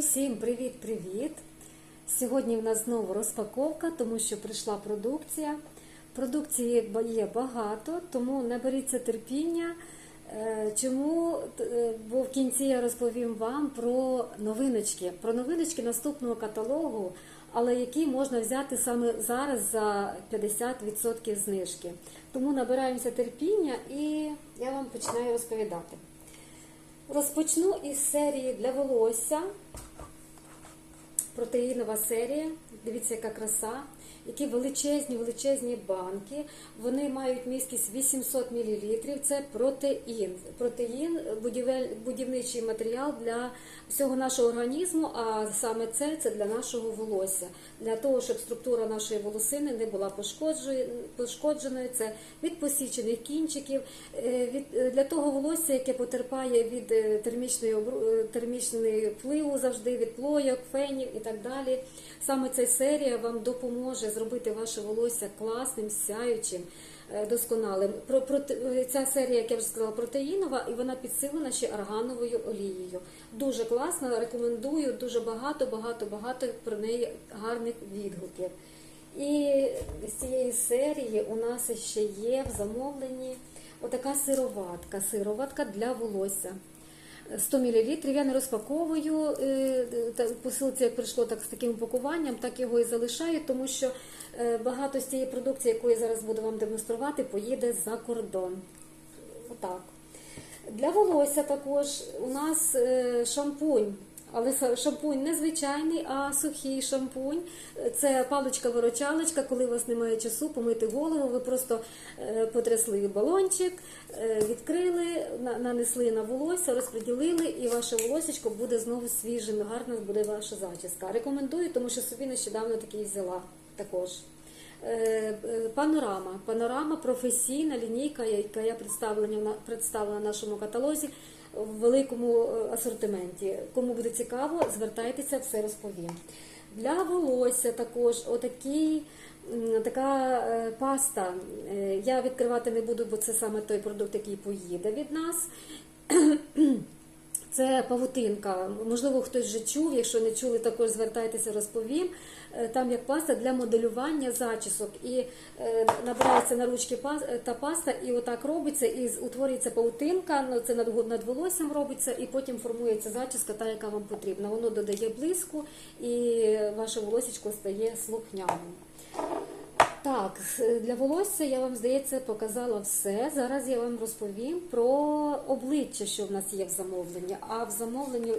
Усім привіт-привіт! Сьогодні в нас знову розпаковка, тому що прийшла продукція. Продукції є багато, тому наберіться терпіння. Е, Чому? Е, Бо в кінці я розповім вам про новиночки, про новиночки наступного каталогу, але які можна взяти саме зараз за 50% знижки. Тому набираємося терпіння і я вам починаю розповідати. Розпочну із серії для волосся. Протеїнова серія. Дивіться, яка краса. Які величезні, величезні банки. Вони мають місткість 800 мл. Це протеїн. Протеїн будівничий матеріал для всього нашого організму, а саме це, це для нашого волосся. Для того, щоб структура нашої волосини не була пошкодженою. Це від посічених кінчиків, е, е, для того волосся, яке потерпає від е, термічної, термічної впливу завжди, від плойок, фенів і так далі. Саме ця серія вам допоможе зробити ваше волосся класним, сяючим, е, досконалим. Про, про, ця серія, як я вже сказала, протеїнова, і вона підсилена ще аргановою олією. Дуже класна, рекомендую, дуже багато, багато, багато про неї гарних відгуків. І з цієї серії у нас ще є в замовленні отака сироватка, сироватка для волосся. 100 мл я не розпаковую. е, Посилці як прийшло так з таким упакуванням, так його і залишаю, тому що е, багато з цієї продукції, яку я зараз буду вам демонструвати, поїде за кордон. Отак. Для волосся також у нас е, шампунь. Але шампунь не звичайний, а сухий шампунь. Це паличка-вирочалочка, коли у вас немає часу помити голову, ви просто е, потрясли балончик, е, відкрили, нанесли на волосся, розподілили, і ваше волосечко буде знову свіжим, гарна буде ваша зачіска. Рекомендую, тому що собі нещодавно такий взяла також. Е, Панорама. Панорама професійна лінійка, яка на- представлена в нашому каталозі в великому е, асортименті. Кому буде цікаво, звертайтеся, все розповім. Для волосся також отакий, така е, паста. Е, Я відкривати не буду, бо це саме той продукт, який поїде від нас. Це павутинка. Можливо, хтось вже чув. Якщо не чули, також звертайтеся, розповім. Е, Там як паста для моделювання зачісок. І е, набирається на ручки е, та паста, і отак робиться, і утворюється павутинка. ну, Це над, волоссям робиться, і потім формується зачіска, та яка вам потрібна. Воно додає блиску, і ваше волосічко стає слухняним. Так, для волосся я вам здається показала все. Зараз я вам розповім про обличчя, що в нас є в замовленні. А в замовленні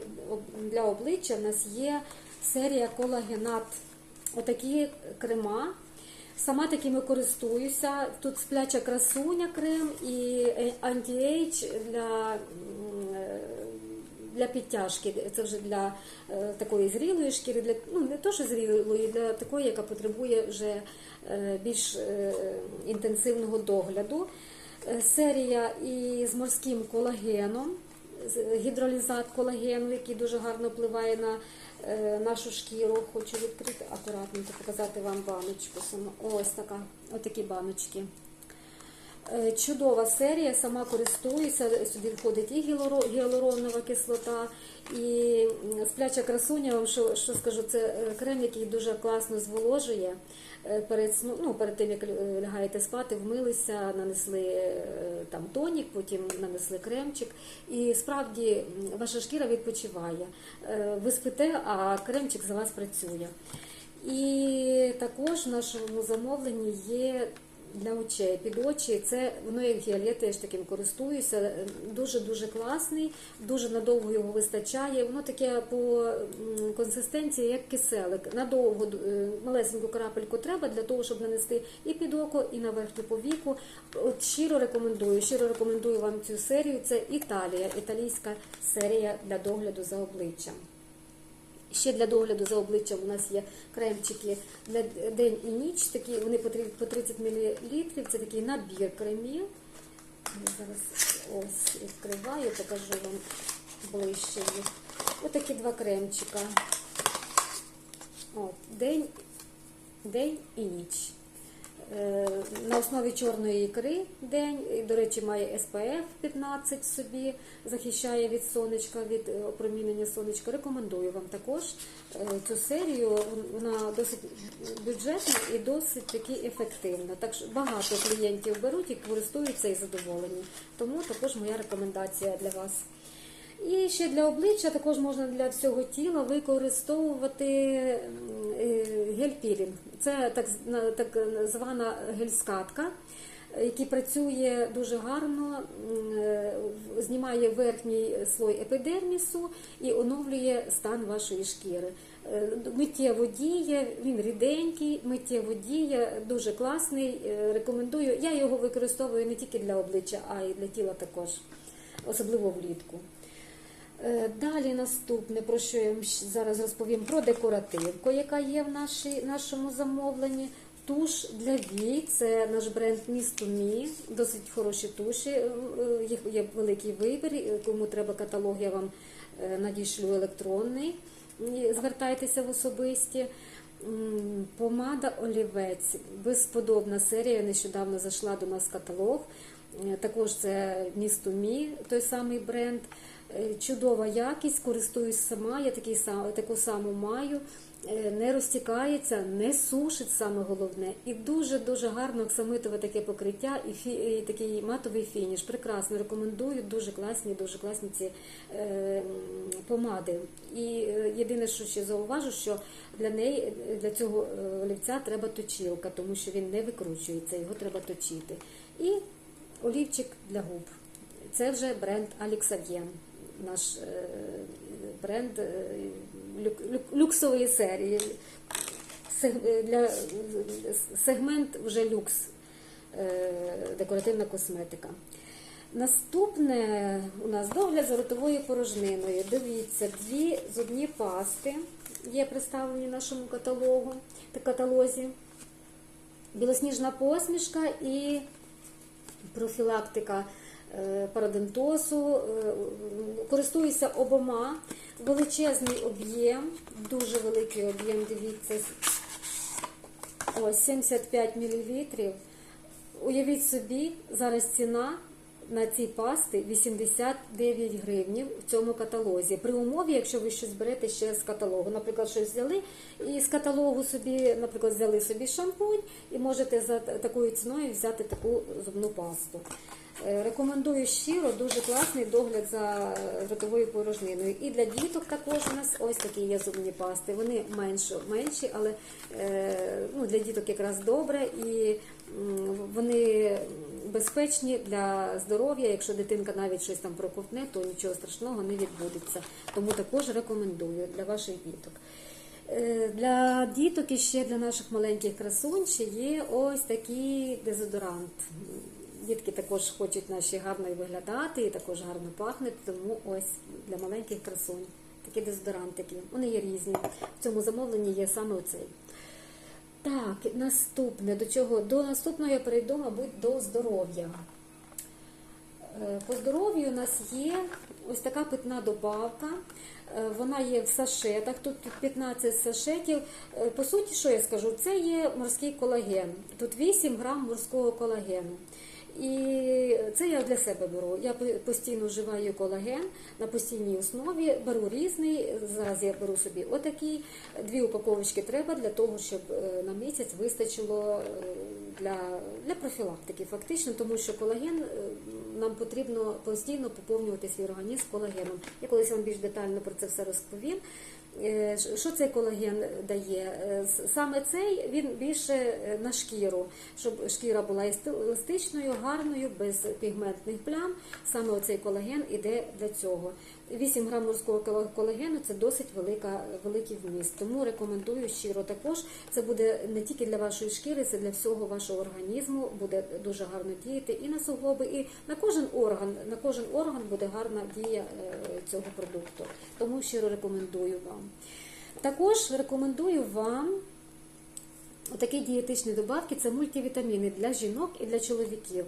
для обличчя в нас є серія колагенат. Отакі крема. Сама такими користуюся. Тут спляча красуня крем і е, для, м, е, для підтяжки. Це вже для е, такої зрілої шкіри, для, ну не то, що зрілої, для такої, яка потребує вже е, більш е, інтенсивного догляду. Серія із морським колагеном, гідролізат колагену, який дуже гарно впливає на нашу шкіру. Хочу відкрити акуратненько, показати вам баночку. Ось така, отакі баночки. Е, Чудова серія, сама користуюся. Сюди входить і гіалуро- гіалуронова кислота, і спляча красуня. Вам що, що скажу, це е, крем, який дуже класно зволожує. Е, Перед, ну, перед тим, як лягаєте спати, вмилися, нанесли там тонік, потім нанесли кремчик. І справді ваша шкіра відпочиває. Ви спите, а кремчик за вас працює. І також в нашому замовленні є для очей під очі. Це воно як гель, я теж таким користуюся. Дуже дуже класний, дуже надовго його вистачає. Воно таке по консистенції, як киселик. Надовго е, малесеньку крапельку треба для того, щоб нанести і під око, і на верхню повіку. От щиро рекомендую, щиро рекомендую вам цю серію. Це Італія, італійська серія для догляду за обличчям. Ще для догляду за обличчям у нас є кремчики для день і ніч. Такі вони по 30 мл. Це такий набір кремів. Я Зараз ось відкриваю, покажу вам ближче. Ось два кремчика. От, день, день і ніч. Е, На основі чорної ікри день, до речі, має SPF 15 в собі, захищає від сонечка, від е, опромінення сонечка. Рекомендую вам також е, цю серію. Вона досить бюджетна і досить таки ефективна. Так що багато клієнтів беруть і користуються і задоволені. Тому також моя рекомендація для вас. І ще для обличчя також можна для всього тіла використовувати е, гель-пілінг. Це так, так звана гель-скатка, який працює дуже гарно, е, знімає верхній слой епідермісу і оновлює стан вашої шкіри. Е, Миттєво діє, він ріденький, миттєво діє, дуже класний. Рекомендую. Я його використовую не тільки для обличчя, а й для тіла також, особливо влітку. Е, Далі наступне, про що я вам зараз розповім, про декоративку, яка є в нашій, нашому замовленні. Туш для вій, це наш бренд Місто Мі, досить хороші туші, е, їх є великий вибір. Кому треба каталог, я вам е, надішлю електронний. Звертайтеся в особисті. Помада олівець, безподобна серія. Нещодавно зайшла до нас каталог. Також це місто Мі, той самий бренд. Е, Чудова якість, користуюсь сама, я такий сам, таку саму маю. Е, Не розтікається, не сушить саме головне. І дуже-дуже гарно оксамитове таке покриття і, фі, і такий матовий фініш. Прекрасно рекомендую, дуже класні, дуже класні ці е, помади. І е, єдине, що ще зауважу, що для неї для цього олівця треба точілка, тому що він не викручується, його треба точити. І олівчик для губ. Це вже бренд Аліксав'єн, наш е, бренд е, люк- люк- люксової серії. Е, сегмент вже люкс, декоративна косметика. Наступне у нас догляд за ротовою порожниною. Дивіться, дві зубні пасти є представлені в нашому каталогу, каталозі. Білосніжна посмішка і профілактика парадонтозу. Е, Користуюся обома. Величезний об'єм, дуже великий об'єм, дивіться, ось 75 мл. Уявіть собі, зараз ціна на ці пасти 89 гривнів в цьому каталозі. При умові, якщо ви щось берете ще з каталогу. Наприклад, щось взяли і з каталогу собі, наприклад, взяли собі шампунь і можете за такою ціною взяти таку зубну пасту. Е, Рекомендую щиро, дуже класний догляд за ротовою порожниною. І для діток також у нас ось такі є зубні пасти. Вони менші, менші але е, ну, для діток якраз добре і вони безпечні для здоров'я. Якщо дитинка навіть щось там проковтне, то нічого страшного не відбудеться. Тому також рекомендую для ваших діток. Е, Для діток і ще для наших маленьких красунь є ось такий дезодорант. Дітки також хочуть наші гарно виглядати, і також гарно пахнуть, тому ось для маленьких красунь такі дезодорантики. Вони є різні. В цьому замовленні є саме оцей. Так, наступне до чого? До наступного я перейду, мабуть, до здоров'я. Е, По здоров'ю у нас є ось така питна добавка. Е, Вона є в сашетах. Тут, тут 15 сашетів. Е, По суті, що я скажу? Це є морський колаген. Тут 8 грам морського колагену. І це я для себе беру. Я постійно вживаю колаген на постійній основі, беру різний. Зараз я беру собі отакий. Дві упаковочки треба для того, щоб е, на місяць вистачило е, для, для профілактики, фактично, тому що колаген е, нам потрібно постійно поповнювати свій організм колагеном. Я колись вам більш детально про це все розповім. Е, Що цей колаген дає? Е, Саме цей він більше е, на шкіру, щоб шкіра була еластичною, гарною, без пігментних плям. Саме оцей колаген іде для цього. 8 грам морського колагену це досить велика, великий вміст. Тому рекомендую щиро також. Це буде не тільки для вашої шкіри, це для всього вашого організму. Буде дуже гарно діяти і на суглоби, і на кожен орган. На кожен орган буде гарна дія е, цього продукту. Тому щиро рекомендую вам. Також рекомендую вам Такі дієтичні добавки це мультивітаміни для жінок і для чоловіків.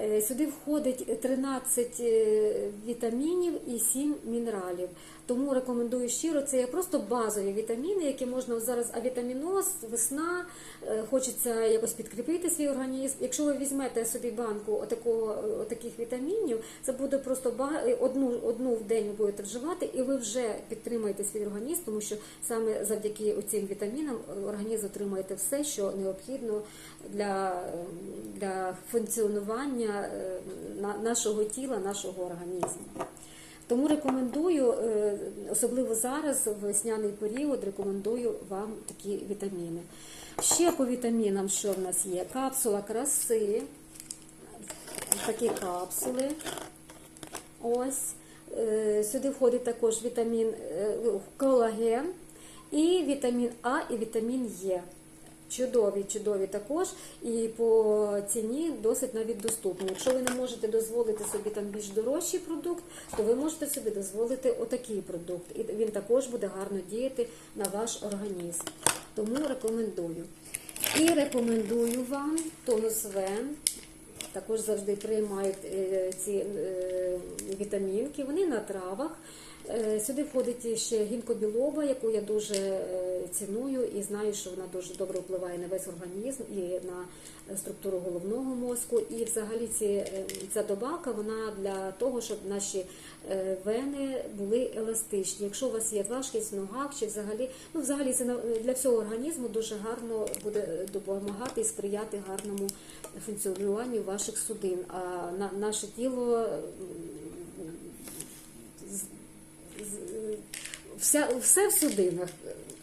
Е, Сюди входить 13 е, вітамінів і 7 мінералів. Тому рекомендую щиро, це є просто базові вітаміни, які можна зараз авітаміноз, весна, е, хочеться якось підкріпити свій організм. Якщо ви візьмете собі банку отакого, отаких вітамінів, це буде просто одну, одну в день ви будете вживати, і ви вже підтримаєте свій організм, тому що саме завдяки цим вітамінам організм отримуєте все, що необхідно для, для функціонування е, нашого тіла, нашого організму. Тому рекомендую, е, особливо зараз, в весняний період, рекомендую вам такі вітаміни. Ще по вітамінам, що в нас є? Капсула краси, такі капсули. Ось. Е, Сюди входить також вітамін колаген і вітамін А і вітамін Е. Чудові, чудові також, і по ціні досить навіть доступні. Якщо ви не можете дозволити собі там більш дорожчий продукт, то ви можете собі дозволити отакий продукт. І він також буде гарно діяти на ваш організм. Тому рекомендую. І рекомендую вам тонус Вен. Також завжди приймають е, ці е, вітамінки. Вони на травах. Е, Сюди входить ще гінкобілоба, яку я дуже е, ціную і знаю, що вона дуже добре впливає на весь організм і на структуру головного мозку. І взагалі ці, е, ця добавка вона для того, щоб наші вени були еластичні. Якщо у вас є важкість в ногах, чи взагалі, ну взагалі це для всього організму дуже гарно буде допомагати і сприяти гарному функціонуванню ваших судин. А на наше тіло м, з- з- вся, все в судинах,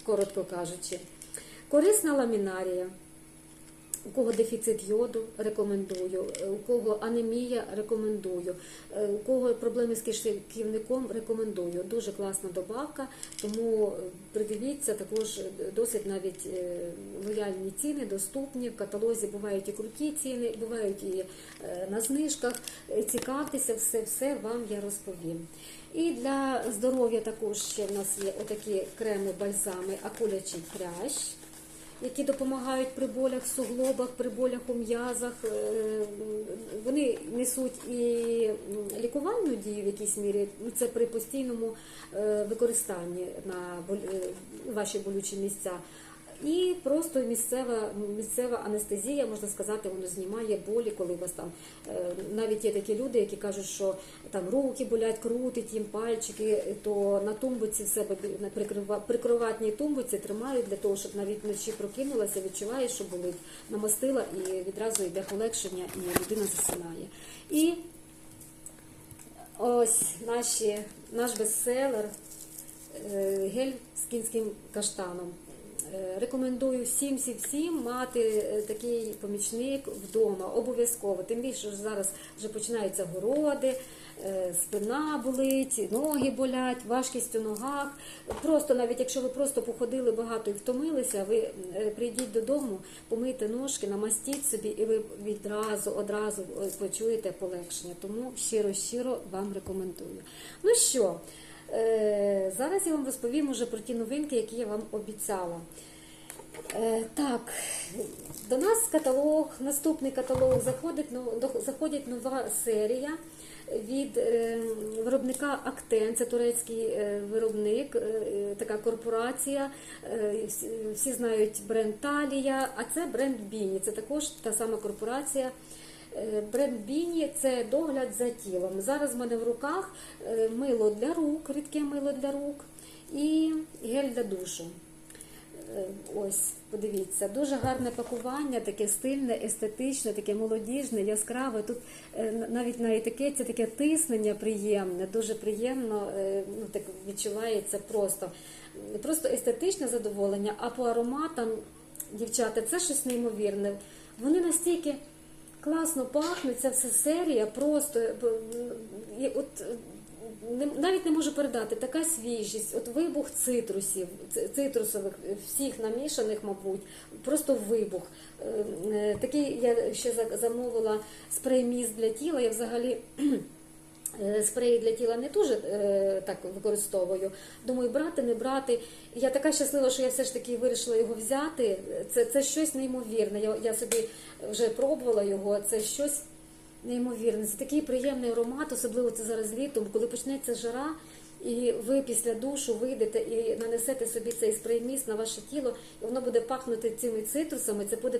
коротко кажучи. Корисна ламінарія. У кого дефіцит йоду, рекомендую. У кого анемія, рекомендую. Е, У кого проблеми з кишківником, рекомендую. Дуже класна добавка, тому е, придивіться також досить навіть е, лояльні ціни, доступні. В каталозі бувають і круті ціни, бувають і е, на знижках. Е, Цікавтеся, все, все вам я розповім. І для здоров'я також ще в нас є отакі креми, бальзами, акулячий хрящ які допомагають при болях в суглобах, при болях у м'язах. Е, Вони несуть і лікувальну дію в якійсь мірі, ну, це при постійному е, використанні на е, ваші болючі місця. І просто місцева місцева анестезія, можна сказати, воно знімає болі, коли у вас там е, навіть є такі люди, які кажуть, що там руки болять, крутить їм пальчики, то на тумбуці в себе на прикроватній тумбуці тримають для того, щоб навіть вночі прокинулася, відчуває, що болить, намастила і відразу йде полегшення, і людина засинає. І ось наші, наш бестселер е, гель з кінським каштаном. Рекомендую всім всім всім мати е, такий помічник вдома, обов'язково. Тим більше що зараз вже починаються городи, е, спина болить, ноги болять, важкість у ногах. Просто навіть якщо ви просто походили багато і втомилися, ви е, прийдіть додому, помийте ножки, намастіть собі, і ви відразу одразу почуєте полегшення. Тому щиро щиро вам рекомендую. Ну що? Е, Зараз я вам розповім уже про ті новинки, які я вам обіцяла. Е, Так, до нас каталог, наступний каталог заходить, заходить нова серія від е, виробника Актен, це турецький виробник, така корпорація. Всі знають бренд Талія, а це бренд Біні. Це також та сама корпорація. Е, Бренд Біні це догляд за тілом. Зараз в мене в руках е, мило для рук, рідке мило для рук і гель для душу. Е, Ось, подивіться, дуже гарне пакування, таке стильне, естетичне, таке молодіжне, яскраве. Тут навіть на етикетці таке тиснення приємне, дуже приємно ну, так відчувається просто. Просто естетичне задоволення, а по ароматам, дівчата, це щось неймовірне. Вони настільки класно пахне ця вся серія, просто от навіть не можу передати така свіжість, от вибух цитрусів, цитрусових, всіх намішаних, мабуть, просто вибух. Е, е, Такий я ще за- замовила спрей міст для тіла. Я взагалі. Е, Спреї для тіла не дуже е, так використовую. Думаю, брати, не брати. Я така щаслива, що я все ж таки вирішила його взяти. Це, це щось неймовірне. Я, я собі вже пробувала його. Це щось неймовірний. Це такий приємний аромат, особливо це зараз літом, коли почнеться жара. І ви після душу вийдете і нанесете собі цей спрей-міст на ваше тіло, і воно буде пахнути цими цитрусами. Це буде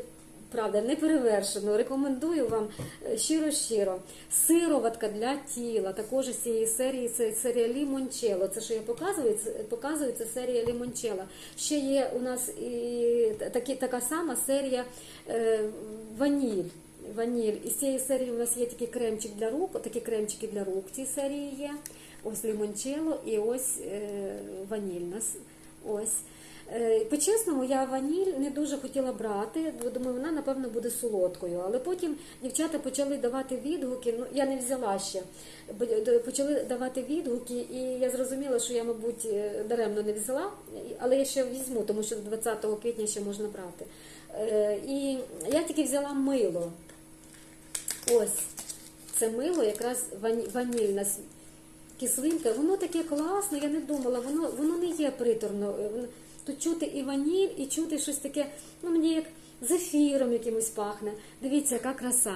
правда не перевершено. Рекомендую вам е, щиро-щиро. Сироватка для тіла, також із цієї серії це серія Лімончело. Це що я показую, це показую, це серія Лімончело. Ще є у нас і такі, така сама серія е, Ваніль. Ваніль. Із цієї серії у нас є такий кремчик для рук, такі кремчики для рук в цій серії є. Ось лімончело і ось е, ваніль. Ось. Е, По-чесному, я ваніль не дуже хотіла брати, бо думаю, вона, напевно, буде солодкою. Але потім дівчата почали давати відгуки, ну я не взяла ще. Почали давати відгуки, і я зрозуміла, що я, мабуть, е, даремно не взяла, але я ще візьму, тому що 20 квітня ще можна брати. Е, І я тільки взяла мило. Ось це мило, якраз ванільна кислинка. Воно таке класне, я не думала, воно, воно не є приторно. Тут чути і ваніль, і чути щось таке, ну мені як зефіром якимось пахне. Дивіться, яка краса.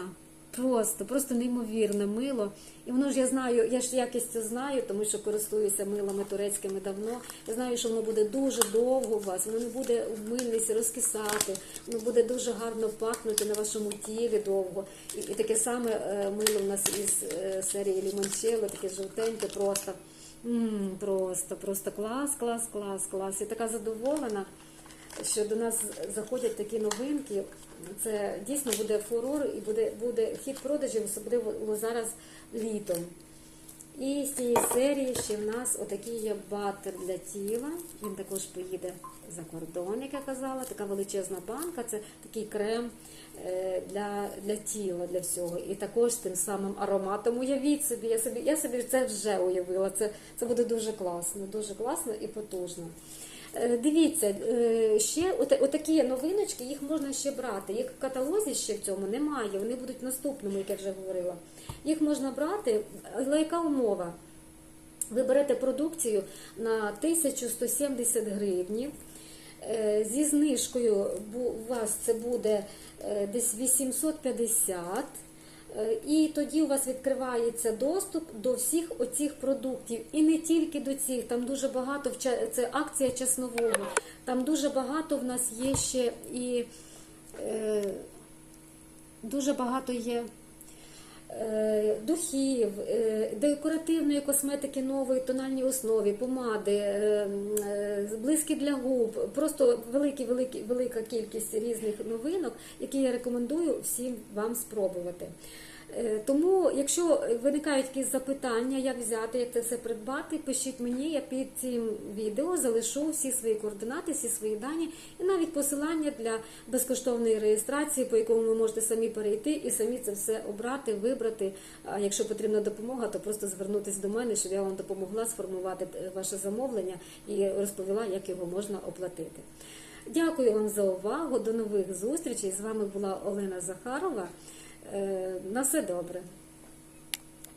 Просто, просто неймовірне мило. І воно ж я знаю, я ж якість це знаю, тому що користуюся милами турецькими давно. Я знаю, що воно буде дуже довго у вас, воно не буде в мильниці розкисати, воно буде дуже гарно пахнути на вашому тілі довго. І, і таке саме е, мило у нас із е, серії Лімончело, таке жовтеньке, просто. Просто, просто клас, клас, клас, клас. Я така задоволена, що до нас заходять такі новинки. Це дійсно буде фурор і буде, буде хід продажів, особливо зараз літом. І з цієї серії ще в нас отакий є батер для тіла. Він також поїде за кордон, як я казала. Така величезна банка. Це такий крем е, для, для тіла, для всього. І також тим самим ароматом. Уявіть собі, я собі, я собі це вже уявила. Це, це буде дуже класно, дуже класно і потужно. Е, Дивіться, е, ще отакі новиночки, їх можна ще брати. Їх в каталозі ще в цьому немає. Вони будуть в наступному, як я вже говорила. Їх можна брати, але яка умова? Ви берете продукцію на 1170 гривнів. Е, Зі знижкою у вас це буде е, десь 850. Е, І тоді у вас відкривається доступ до всіх оцих продуктів. І не тільки до цих, там дуже багато це акція часнового. Там дуже багато в нас є ще і е, дуже багато є духів, е, декоративної косметики нової тональній основі, помади, е, е, блиски для губ, просто великі, великі, велика кількість різних новинок, які я рекомендую всім вам спробувати. Е, Тому, якщо виникають якісь запитання, як взяти, як це все придбати, пишіть мені, я під цим відео залишу всі свої координати, всі свої дані і навіть посилання для безкоштовної реєстрації, по якому ви можете самі перейти і самі це все обрати, вибрати. А якщо потрібна допомога, то просто звернутися до мене, щоб я вам допомогла сформувати е, ваше замовлення і розповіла, як його можна оплатити. Дякую вам за увагу. До нових зустрічей. З вами була Олена Захарова. Е, На все добре.